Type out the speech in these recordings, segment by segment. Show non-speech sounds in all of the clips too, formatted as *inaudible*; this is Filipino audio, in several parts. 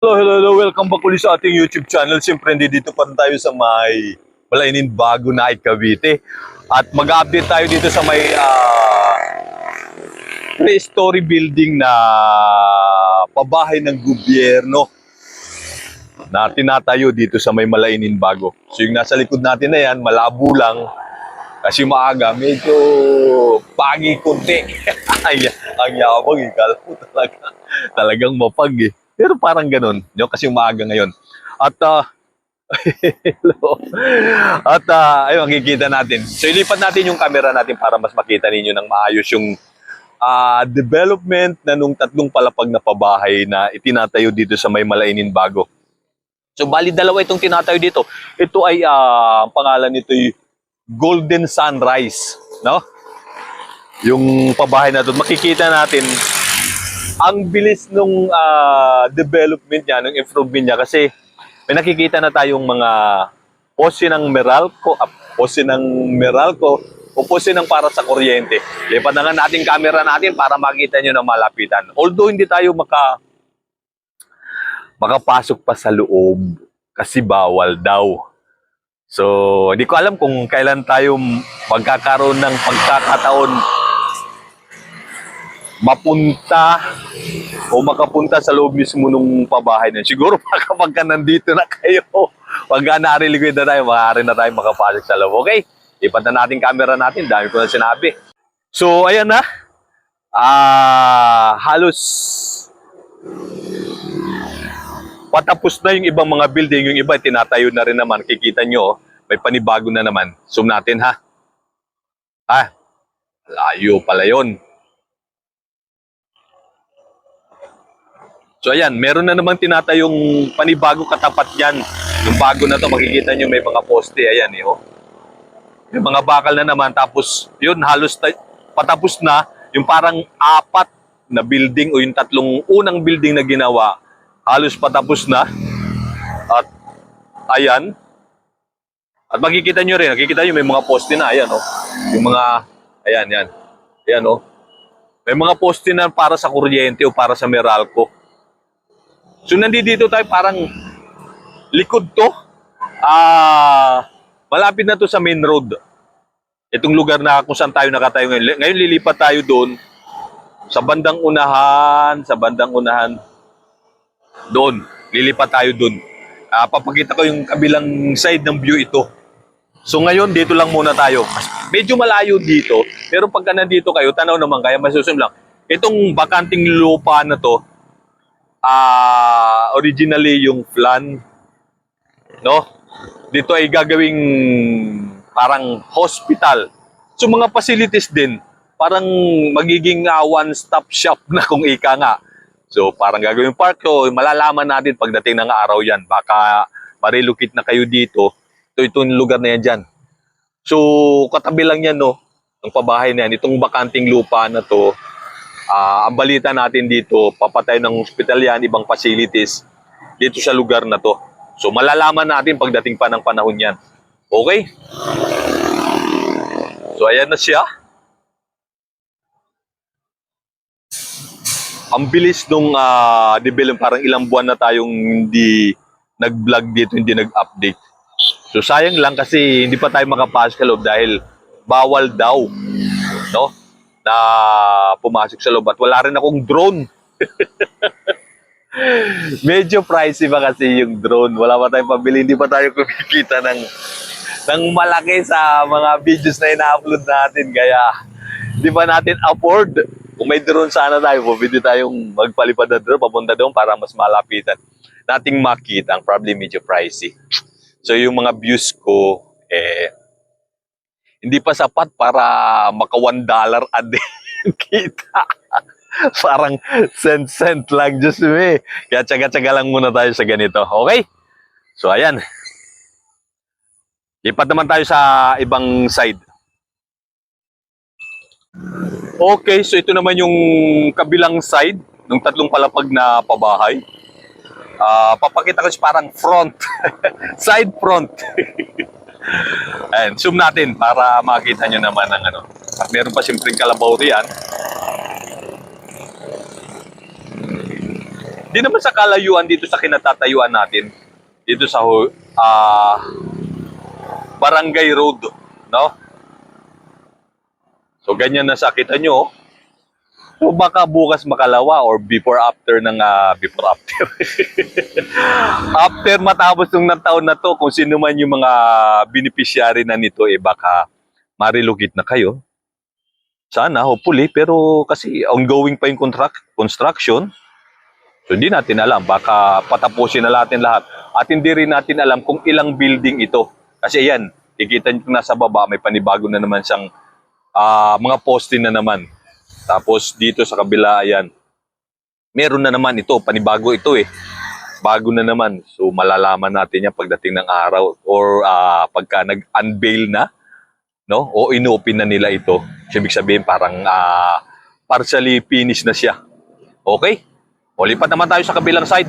Hello, hello, hello. Welcome back ulit sa ating YouTube channel. Siyempre, hindi dito pa tayo sa may Malainin Bago na Cavite. At mag-update tayo dito sa may ah, three-story building na pabahay ng gobyerno na tinatayo dito sa may Malainin Bago. So yung nasa likod natin na yan, malabo lang. Kasi maaga, medyo pagi kunti. *laughs* Ay, ang yabang, ikala mo talaga. Talagang mapag eh. Pero parang ganun, no? kasi umaga ngayon. At, ah, *laughs* hello. At, ah, ayun, makikita natin. So, ilipat natin yung camera natin para mas makita ninyo ng maayos yung ah, development na nung tatlong palapag na pabahay na itinatayo dito sa may Malainin Bago. So, bali dalawa itong tinatayo dito. Ito ay, ah, ang pangalan nito ay Golden Sunrise, no? Yung pabahay na to, makikita natin ang bilis nung ah, development niya, nung improvement niya kasi may nakikita na tayong mga pose ng Meralco, ah, pose ng Meralco o pose ng para sa kuryente. Lipat na nga natin camera natin para makita nyo na malapitan. Although hindi tayo maka makapasok pa sa loob kasi bawal daw. So, hindi ko alam kung kailan tayo magkakaroon ng pagkakataon mapunta o makapunta sa loob mismo nung pabahay na. Siguro *laughs* pa kapag ka nandito na kayo, pag ka nariligwid na tayo, maaari na tayo makapasok sa loob. Okay? Ipat na natin camera natin. Dami ko na sinabi. So, ayan na. Ah, halos patapos na yung ibang mga building. Yung iba, tinatayo na rin naman. Kikita nyo, oh, may panibago na naman. Zoom natin, ha? Ha? Layo pala yun. So ayan, meron na naman tinatayong panibago katapat yan. Yung bago na to, makikita nyo may mga poste. Ayan eh, oh. May mga bakal na naman. Tapos, yun, halos ta- patapos na. Yung parang apat na building o yung tatlong unang building na ginawa, halos patapos na. At, ayan. At makikita nyo rin, nakikita nyo may mga poste na. Ayan, oh. Yung mga, ayan, yan. Ayan, oh. May mga poste na para sa kuryente o para sa Meralco. So nandito tayo parang likod to. Ah, malapit na to sa main road. Itong lugar na kung saan tayo nakatayo ngayon. Ngayon lilipat tayo doon sa bandang unahan, sa bandang unahan. Doon, lilipat tayo doon. Ah, papakita ko yung kabilang side ng view ito. So ngayon dito lang muna tayo. Medyo malayo dito, pero pagka nandito kayo, tanaw naman kaya masusunod lang. Itong bakanting lupa na to, ah originally yung flan no? Dito ay gagawing parang hospital. So mga facilities din parang magiging ah, one-stop shop na kung ika nga. So parang gagawing park. So malalaman natin pagdating ng araw yan. Baka marilocate na kayo dito. Ito itong lugar na yan dyan. So katabi lang yan no? Ng pabahay na yan. Itong bakanting lupa na to. Ah, ang balita natin dito, papatay ng hospital yan, ibang facilities dito sa lugar na to. So malalaman natin pagdating pa ng panahon yan. Okay? So ayan na siya. Ang bilis nung uh, develop, parang ilang buwan na tayong hindi nag-vlog dito, hindi nag-update. So sayang lang kasi hindi pa tayo makapasok sa loob dahil bawal daw. No? na pumasok sa loob at wala rin akong drone. *laughs* Medyo pricey ba kasi yung drone? Wala pa tayong pabili, hindi pa tayo kumikita ng ng malaki sa mga videos na ina-upload natin kaya hindi pa natin afford. Kung may drone sana tayo, pwede tayong magpalipad na drone, papunta doon para mas malapitan. Nating makita, ang probably medyo pricey. So yung mga views ko, eh, hindi pa sapat para maka 1 dollar a day *laughs* kita. *laughs* Parang cent-cent lang, just me. Kaya tsaga-tsaga lang muna tayo sa ganito. Okay? So, ayan. Lipat naman tayo sa ibang side. Okay, so ito naman yung kabilang side ng tatlong palapag na pabahay. Ah, papakita ko siya parang front. *laughs* side front. *laughs* Ayan, zoom natin para makita nyo naman ang ano. At meron pa siyempre kalabaw riyan. Di naman sa kalayuan dito sa kinatatayuan natin. Dito sa ah, Barangay Road, no? So ganyan na sa kita nyo. So baka bukas makalawa or before after ng ah, before after. *laughs* after matapos ng taon na to, kung sino man yung mga beneficiary na nito, eh baka marilocate na kayo. Sana, hopefully, pero kasi ongoing pa yung contract, construction. So hindi natin alam, baka patapusin na natin lahat. At hindi rin natin alam kung ilang building ito. Kasi yan, kikita nyo nasa baba, may panibago na naman siyang ah, mga poste na naman. Tapos dito sa kabila, ayan, meron na naman ito, panibago ito eh. Bago na naman. So malalaman natin yan pagdating ng araw or ah, pagka nag-unveil na, no? O inopen na nila ito. So, ibig sabihin parang ah, partially finished na siya. Okay? O lipat naman tayo sa kabilang side.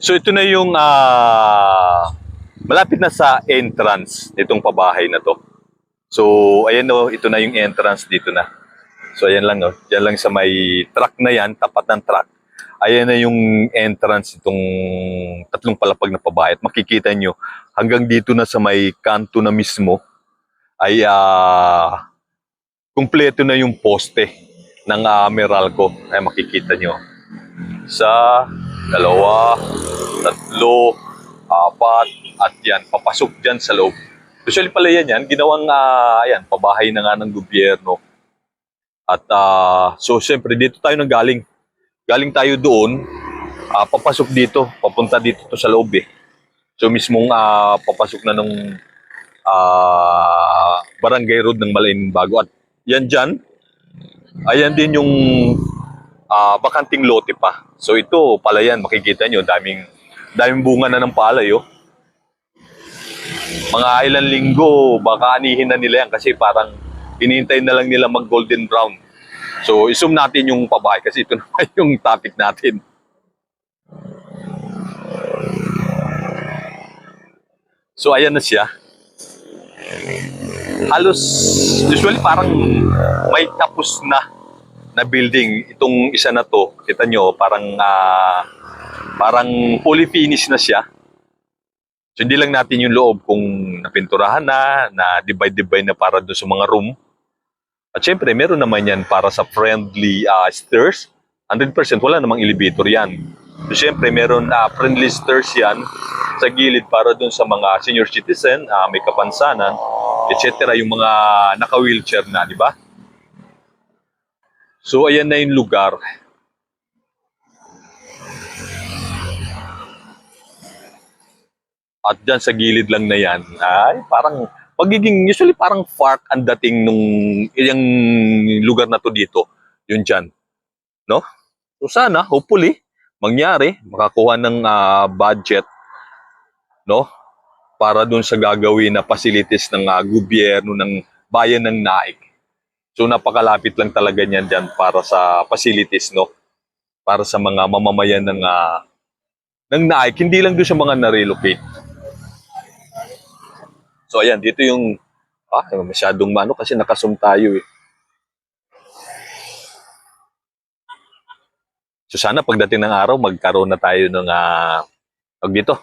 So ito na yung ah, malapit na sa entrance nitong pabahay na to. So ayan o, ito na yung entrance dito na. So ayan lang o, yan lang sa may truck na yan, tapat ng truck. Ayan na yung entrance itong tatlong palapag na pabahay. At makikita nyo, hanggang dito na sa may kanto na mismo, ay ah, kumpleto na yung poste ng uh, Meralco. Ay makikita nyo. Sa dalawa, tatlo, apat, at yan, papasok dyan sa loob. Usually pala yan yan, ginawang ah, ayan, pabahay na nga ng gobyerno. At ah, so siyempre dito tayo nang galing. Galing tayo doon, ah, papasok dito, papunta dito to sa loob eh. So mismong ah, papasok na nung ah, barangay road ng Malain Bago. At yan dyan, ayan din yung ah, bakanting lote pa. So ito, pala yan, makikita nyo, daming, daming bunga na ng palay, oh. Mga ilang linggo, baka anihin na nila yan kasi parang hinihintay na lang nila mag golden brown. So, isum natin yung pabahay kasi ito *laughs* naman yung topic natin. So, ayan na siya. Halos, usually parang may tapos na na building. Itong isa na to, kita nyo, parang ah, parang fully finished na siya. So hindi lang natin yung loob kung napinturahan na, na divide-divide na para doon sa mga room. At syempre, meron naman yan para sa friendly ah, stairs. 100% wala namang elevator yan. So syempre, meron ah, friendly stairs yan sa gilid para doon sa mga senior citizen, ah, may kapansanan, etc. Yung mga naka-wheelchair na, di ba? So ayan na yung lugar. At dyan sa gilid lang na yan, ay parang pagiging usually parang park ang dating nung yung lugar na to dito, yun dyan. No? So sana, hopefully, mangyari, makakuha ng ah, budget, no? Para dun sa gagawin na facilities ng ah, gobyerno ng bayan ng Naik. So napakalapit lang talaga niyan dyan para sa facilities, no? Para sa mga mamamayan ng ah, ng Naik, hindi lang doon sa mga na-relocate. So ayan, dito yung ah, masyadong mano kasi nakasum tayo eh. So sana pagdating ng araw, magkaroon na tayo ng tawag dito,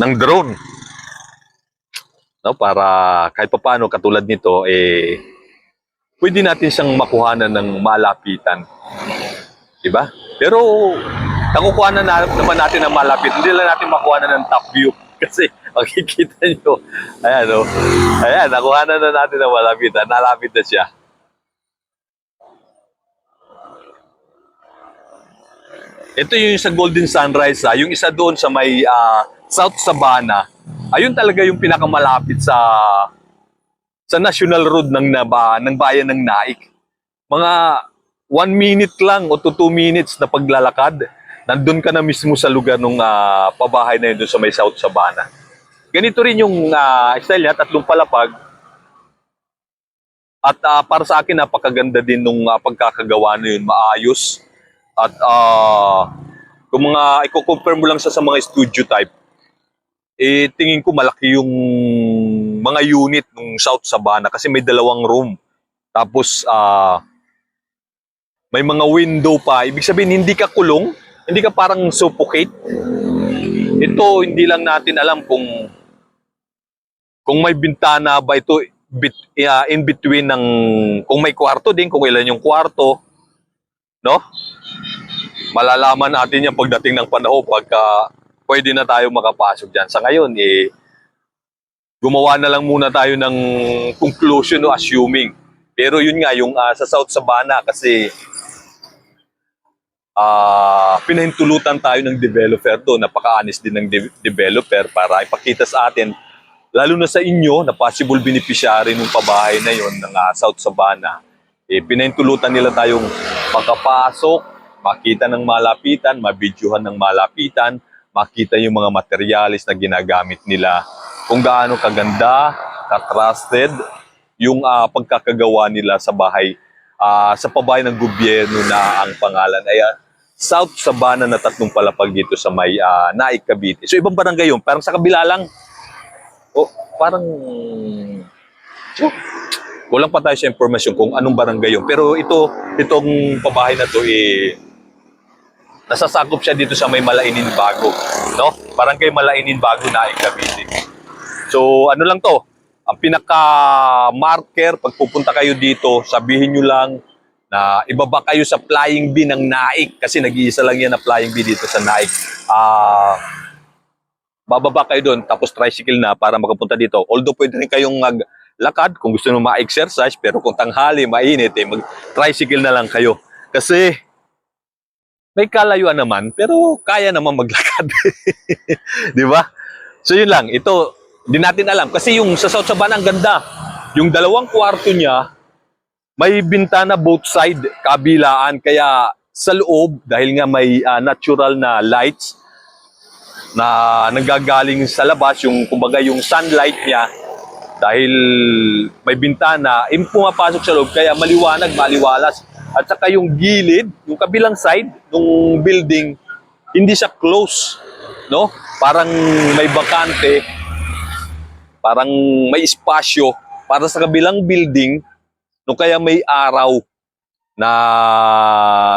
ng drone. No, para kahit papaano katulad nito eh pwede natin siyang makuhanan ng malapitan. 'Di ba? Pero nakukuha na, na naman natin ng malapit. Hindi lang natin makuha na ng top view *laughs* kasi makikita nyo. Ayan, oh. Ayan, nakuha na, na natin ng malapitan. Nalapit na siya. Ito yung sa Golden Sunrise, ha? yung isa doon sa may ah, South Sabana. Ayun talaga yung pinakamalapit sa sa National Road ng Naba, ng bayan ng Naik. Mga one minute lang o to two minutes na paglalakad, nandun ka na mismo sa lugar ng pabahay na yun doon sa may South Sabana. Ganito rin yung ah, style niya, tatlong palapag. At ah, para sa akin, napakaganda din nung ah, pagkakagawa na yun, maayos. At ah, kung mga, i-confirm mo lang sa, sa mga studio type, eh tingin ko malaki yung mga unit ng South Sabana kasi may dalawang room. Tapos ah may mga window pa. Ibig sabihin, hindi ka kulong, hindi ka parang suffocate. Ito, hindi lang natin alam kung kung may bintana ba ito bit, uh, in between ng kung may kwarto din, kung ilan yung kwarto, no? Malalaman natin yan pagdating ng panahon pagka pwede na tayo makapasok dyan. Sa ngayon, eh, gumawa na lang muna tayo ng conclusion no, assuming. Pero yun nga, yung ah, sa South Savannah kasi ah pinahintulutan tayo ng developer doon. Napaka-honest din ng de- developer para ipakita sa atin, lalo na sa inyo, na possible beneficiary ng pabahay na yon ng ah, South Savannah, eh, pinahintulutan nila tayong makapasok, makita ng malapitan, mabidyohan ng malapitan, makita yung mga materialis na ginagamit nila, kung gaano kaganda, ka-trusted, yung ah, pagkakagawa nila sa bahay, ah, sa pabahay ng gobyerno na ang pangalan ay ah, South Sabana na tatlong palapag dito sa may ah, Naik, Cavite. So ibang barangay yun, parang sa kabila lang. O, parang... So, kulang pa tayo sa impormasyon kung anong barangay yun. Pero ito, itong pabahay na to, eh, nasasakop siya dito sa may Malainin Bago. No? Barangay Malainin Bago, Naik, Cavite. So, ano lang to, ang pinaka-marker, pag pupunta kayo dito, sabihin nyo lang na ibaba kayo sa flying bee ng Naik kasi nag-iisa lang yan na flying bee dito sa Naik. Ah, bababa kayo doon tapos tricycle na para makapunta dito. Although pwede rin kayong maglakad kung gusto nyo ma-exercise pero kung tanghali, mainit, eh, mag-tricycle na lang kayo. Kasi may kalayuan naman pero kaya naman maglakad. *laughs* Di ba? So yun lang, ito, di natin alam. Kasi yung sa South Sabana, ang ganda. Yung dalawang kwarto niya, may bintana both side, kabilaan. Kaya sa loob, dahil nga may ah, natural na lights na nanggagaling sa labas, yung kumbaga yung sunlight niya, dahil may bintana, yung pumapasok sa loob, kaya maliwanag, maliwalas. At saka yung gilid, yung kabilang side ng building, hindi siya close, no? Parang may bakante, parang may espasyo para sa kabilang building, no kaya may araw na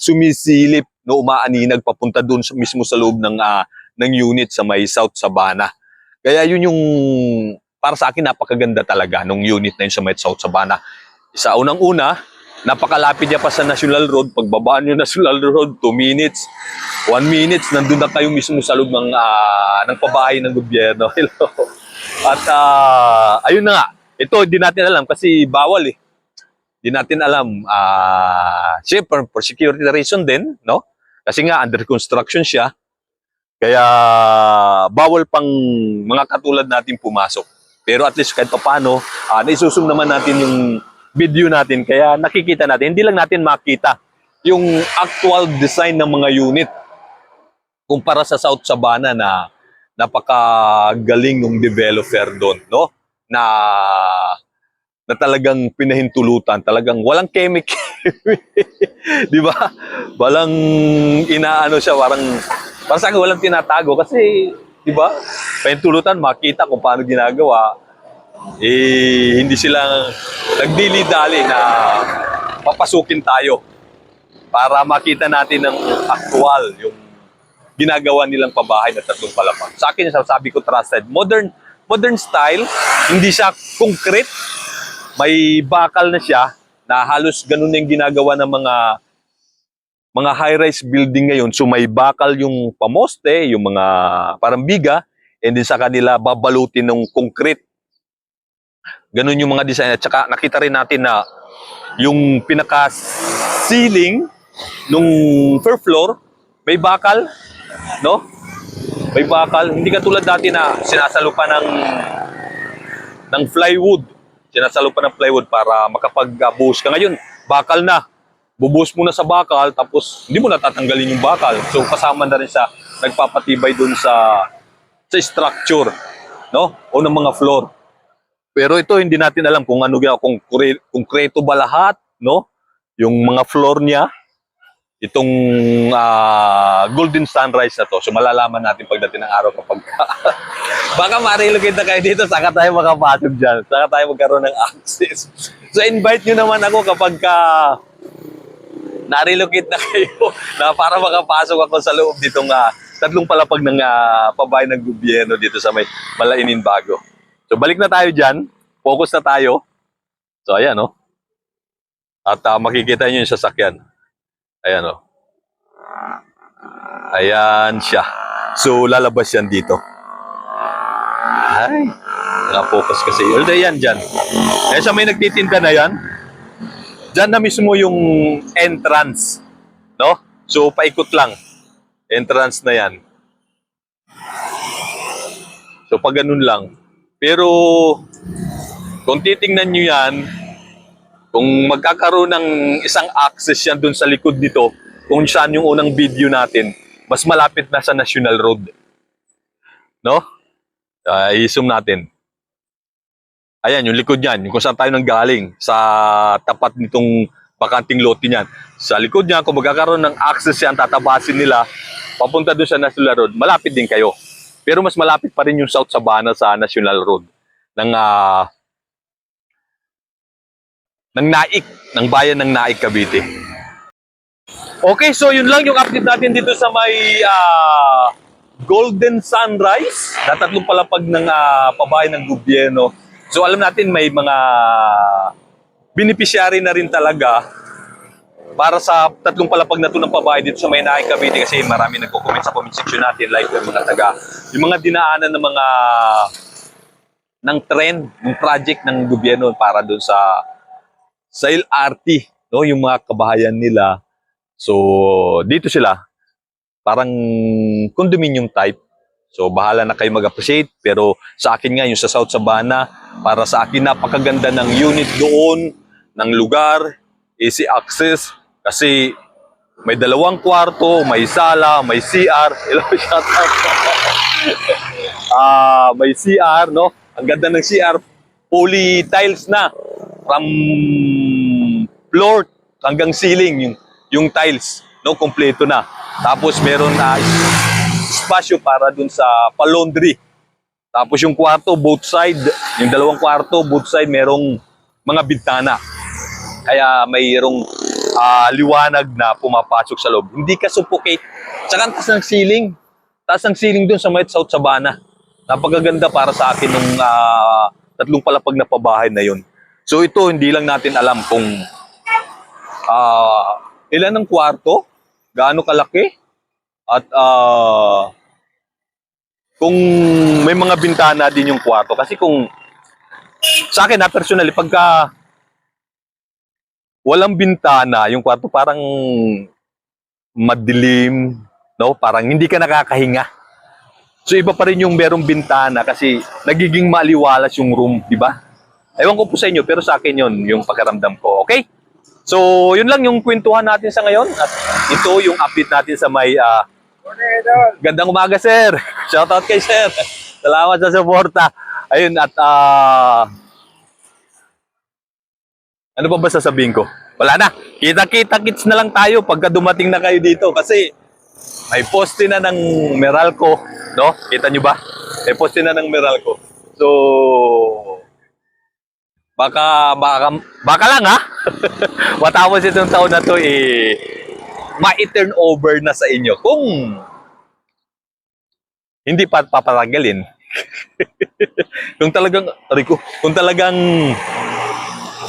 sumisilip no umaaninag papunta doon mismo sa loob ng ah, ng unit sa may South Sabana. Kaya yun yung para sa akin napakaganda talaga nung unit na yun sa may South Sabana. Sa unang-una, napakalapit niya pa sa National Road. Pagbabaan nyo National Road, 2 minutes, 1 minutes, nandun na kayo mismo sa loob ng, ah, ng pabahay ng gobyerno. *laughs* Hello. At ah, ayun na nga, ito hindi natin alam kasi bawal eh. Hindi natin alam. ah Siyempre, for security reason din, no? Kasi nga, under construction siya. Kaya, bawal pang mga katulad natin pumasok. Pero at least kahit paano, uh, naisusum naman natin yung video natin. Kaya nakikita natin, hindi lang natin makita yung actual design ng mga unit kumpara sa South Sabana na napakagaling ng developer doon, no? Na na talagang pinahintulutan, talagang walang chemical. *laughs* 'Di ba? Walang inaano siya, parang parang sa walang tinatago kasi 'di ba? Pinahintulutan makita kung paano ginagawa. Eh hindi sila nagdili-dali na papasukin tayo para makita natin ng actual yung ginagawa nilang pabahay na tatlong palapag. Sa akin, sabi ko trusted. Modern modern style, hindi siya concrete, may bakal na siya na halos ganun yung ginagawa ng mga mga high-rise building ngayon. So may bakal yung pamoste, yung mga parang biga, and then sa kanila babalutin ng concrete. Ganun yung mga design. At saka nakita rin natin na yung pinaka-ceiling nung first floor, may bakal, no? May bakal. Hindi katulad dati na sinasalupa ng ng plywood sinasalo pa ng plywood para makapag-buhos ka. Ngayon, bakal na. Bubuhos mo na sa bakal, tapos hindi mo natatanggalin yung bakal. So, kasama na rin sa nagpapatibay dun sa sa structure, no? O ng mga floor. Pero ito, hindi natin alam kung ano ginawa, kung konkreto ba lahat, no? Yung mga floor niya, itong ah, golden sunrise na to. So, malalaman natin pagdating ng araw kapag *laughs* Baka ma-relocate na kayo dito, saka tayo makapasok dyan. Saka tayo magkaroon ng access. So invite nyo naman ako kapag ka narilocate na kayo *laughs* na para makapasok ako sa loob ditong ah, tatlong palapag ng uh, pabahay ng gobyerno dito sa may Malainin Bago. So balik na tayo dyan. Focus na tayo. So ayan oh. At ah, makikita nyo yung sasakyan. Ayan oh. Ayan siya. So lalabas yan dito. Ay, naka-focus kasi. Although yan dyan. Eh sa may nagtitinda na yan, dyan na mismo yung entrance. No? So paikot lang. Entrance na yan. So pag ganun lang. Pero kung titingnan nyo yan, kung magkakaroon ng isang access yan dun sa likod nito, kung saan yung unang video natin, mas malapit na sa National Road. No? Uh, i-zoom natin. Ayan, yung likod niyan, yung kung saan tayo nang galing, sa tapat nitong bakanting lote niyan. Sa likod niya, kung magkakaroon ng access yan, tatabasin nila, papunta doon sa National Road, malapit din kayo. Pero mas malapit pa rin yung South Sabana sa National Road ng ah, ng Naik, ng bayan ng Naik, Cavite. Okay, so yun lang yung update natin dito sa may ah, Golden Sunrise na tatlong palapag ng ah, pabahay ng gobyerno. So alam natin may mga beneficiary na rin talaga para sa tatlong palapag na to ng pabahay dito sa may Naik Cavite kasi marami nagko-comment sa comment section natin like yung mga taga yung mga dinaanan ng mga ng trend, ng project ng gobyerno para doon sa sa LRT, no, yung mga kabahayan nila. So, dito sila parang condominium type. So, bahala na kayo mag-appreciate. Pero sa akin nga, yung sa South Sabana, para sa akin, napakaganda ng unit doon, ng lugar, easy access. Kasi may dalawang kwarto, may sala, may CR. *laughs* Hello, shout out. Ah, may CR, no? Ang ganda ng CR. Fully tiles na. From floor hanggang ceiling yung yung tiles, no? Kompleto na. Tapos meron na espasyo para dun sa pa-laundry. Tapos yung kwarto, both side, yung dalawang kwarto, both side, merong mga bintana. Kaya mayroong ah, liwanag na pumapasok sa loob. Hindi ka suffocate. Tsaka ang taas ng ceiling. Taas ng ceiling dun sa Might South Sabana. Napakaganda para sa akin nung ah, tatlong palapag na pabahay na yun. So ito, hindi lang natin alam kung ah, ilan ang kwarto, gaano kalaki, at ah, kung may mga bintana din yung kwarto. Kasi kung sa akin na personally, pagka walang bintana, yung kwarto parang madilim, no? Parang hindi ka nakakahinga. So iba pa rin yung merong bintana kasi nagiging maliwalas yung room, di ba? Ewan ko po sa inyo, pero sa akin yun, yung pakiramdam ko. Okay? So, yun lang yung kwentuhan natin sa ngayon. At ito yung update natin sa may ah, Gandang umaga, sir. *laughs* Shoutout kay sir. Salamat sa suporta. Ayun, at ah, ano pa ba sasabihin ko? Wala na. Kita-kita kits na lang tayo pagka dumating na kayo dito kasi may poste na ng Meralco, no? Kita nyo ba? May poste na ng Meralco. So, baka, baka, baka lang ha? *laughs* Matapos itong taon na to, eh, ma-turn over na sa inyo kung hindi pa papatagalin. *laughs* kung talagang, Rico, kung talagang,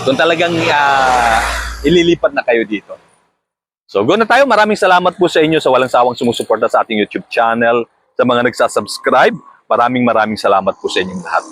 kung talagang ah, ililipat na kayo dito. So, go na tayo. Maraming salamat po sa inyo sa walang sawang sumusuporta sa ating YouTube channel, sa mga nagsasubscribe. Maraming maraming salamat po sa inyong lahat.